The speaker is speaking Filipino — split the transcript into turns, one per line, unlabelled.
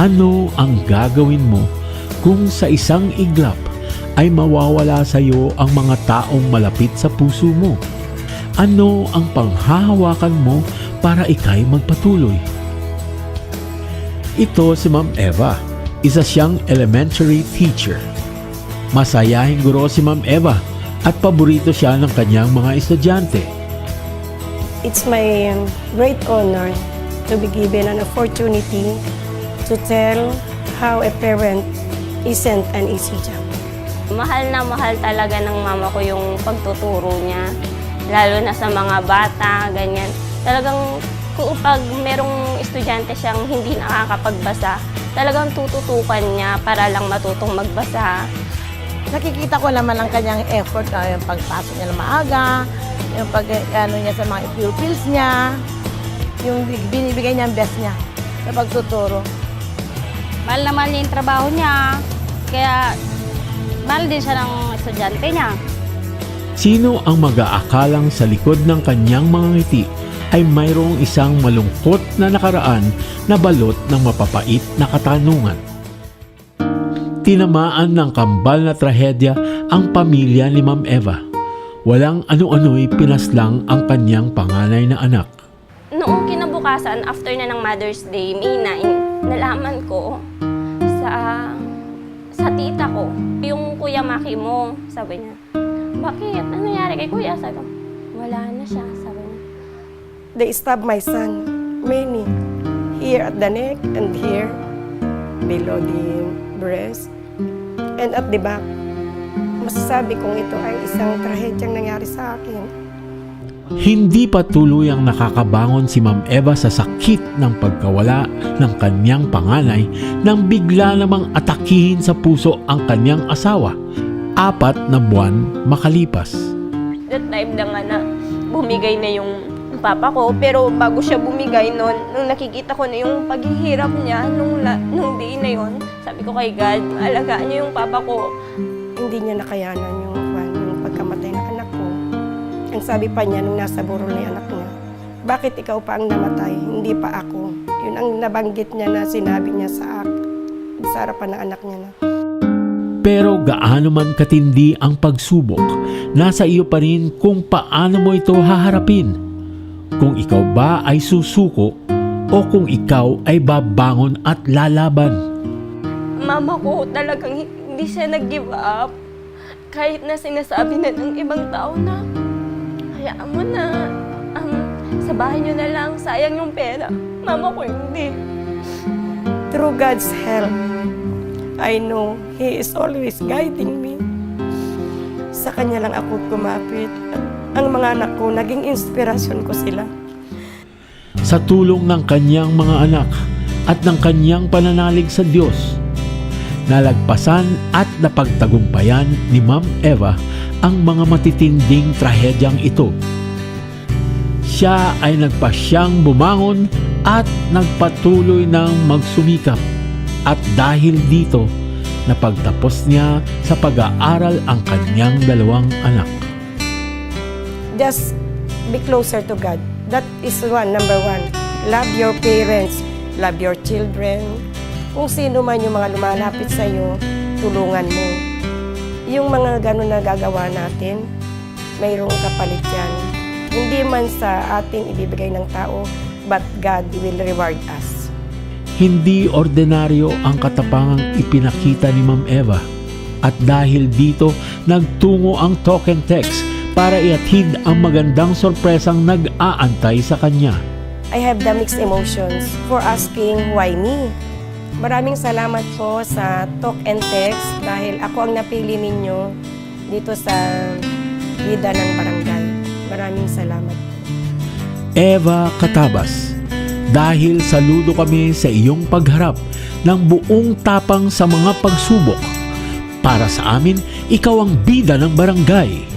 Ano ang gagawin mo kung sa isang iglap ay mawawala sa iyo ang mga taong malapit sa puso mo? Ano ang panghahawakan mo para ikay magpatuloy? Ito si Ma'am Eva, isa siyang elementary teacher. Masayahing guro si Ma'am Eva at paborito siya ng kanyang mga estudyante.
It's my great honor to be given an opportunity to tell how a parent isn't an easy job.
Mahal na mahal talaga ng mama ko yung pagtuturo niya. Lalo na sa mga bata, ganyan. Talagang kung pag merong estudyante siyang hindi nakakapagbasa, talagang tututukan niya para lang matutong magbasa.
Nakikita ko naman ang kanyang effort, ah, yung pagpasok niya na maaga, yung pag ano niya sa mga pupils niya, yung binibigay niya ang best niya sa pagtuturo.
Mahal na mahal niya yung trabaho niya. Kaya mahal din siya ng estudyante niya.
Sino ang mag-aakalang sa likod ng kanyang mga ngiti ay mayroong isang malungkot na nakaraan na balot ng mapapait na katanungan. Tinamaan ng kambal na trahedya ang pamilya ni Ma'am Eva. Walang ano-ano'y pinaslang ang kanyang panganay na anak.
Noong kinabukasan, after na ng Mother's Day, May 9, nalaman ko sa sa tita ko, yung Kuya Maki mo, sabi niya, bakit? Ano nangyari kay Kuya? Sabi ko, wala na siya, sabi niya.
They stabbed my son, many, here at the neck and here, below the breast, and at the back. Masasabi kong ito ay isang trahedyang nangyari sa akin.
Hindi pa tuluyang nakakabangon si Ma'am Eva sa sakit ng pagkawala ng kanyang panganay nang bigla namang atakihin sa puso ang kanyang asawa. Apat na buwan makalipas.
That time na nga na bumigay na yung papa ko. Pero bago siya bumigay nun, nung nakikita ko na yung paghihirap niya nung, la, nung day na yun, sabi ko kay God, alagaan niyo yung papa ko.
Hindi niya nakayanan yung Ang sabi pa niya nung nasa burol ni anak niya, bakit ikaw pa ang namatay, hindi pa ako? Yun ang nabanggit niya na sinabi niya sa ak sa harapan ng anak niya na.
Pero gaano man katindi ang pagsubok, nasa iyo pa rin kung paano mo ito haharapin. Kung ikaw ba ay susuko o kung ikaw ay babangon at lalaban.
Mama ko talagang hindi siya nag-give up. Kahit na sinasabi na ng ibang tao na, hayaan mo na, um, sa bahay niyo na lang, sayang yung pera. Mama ko hindi.
Through God's help, I know He is always guiding me. Sa Kanya lang ako kumapit. Ang mga anak ko, naging inspirasyon ko sila.
Sa tulong ng kanyang mga anak at ng kanyang pananalig sa Diyos, nalagpasan at napagtagumpayan ni Ma'am Eva ang mga matitinding trahedyang ito. Siya ay nagpasyang bumangon at nagpatuloy ng magsumikap at dahil dito napagtapos niya sa pag-aaral ang kanyang dalawang anak.
Just be closer to God. That is one, number one. Love your parents, love your children. Kung sino man yung mga lumalapit sa iyo, tulungan mo. Yung mga ganun na gagawa natin, mayroong kapalit yan. Hindi man sa ating ibibigay ng tao, but God will reward us.
Hindi ordinaryo ang katapangang ipinakita ni Ma'am Eva. At dahil dito, nagtungo ang token text para iatid ang magandang sorpresang nag-aantay sa kanya.
I have the mixed emotions for asking why me. Maraming salamat po sa Talk and Text dahil ako ang napili ninyo dito sa Gida ng Barangay. Maraming salamat.
Eva Katabas, dahil saludo kami sa iyong pagharap ng buong tapang sa mga pagsubok. Para sa amin, ikaw ang bida ng barangay.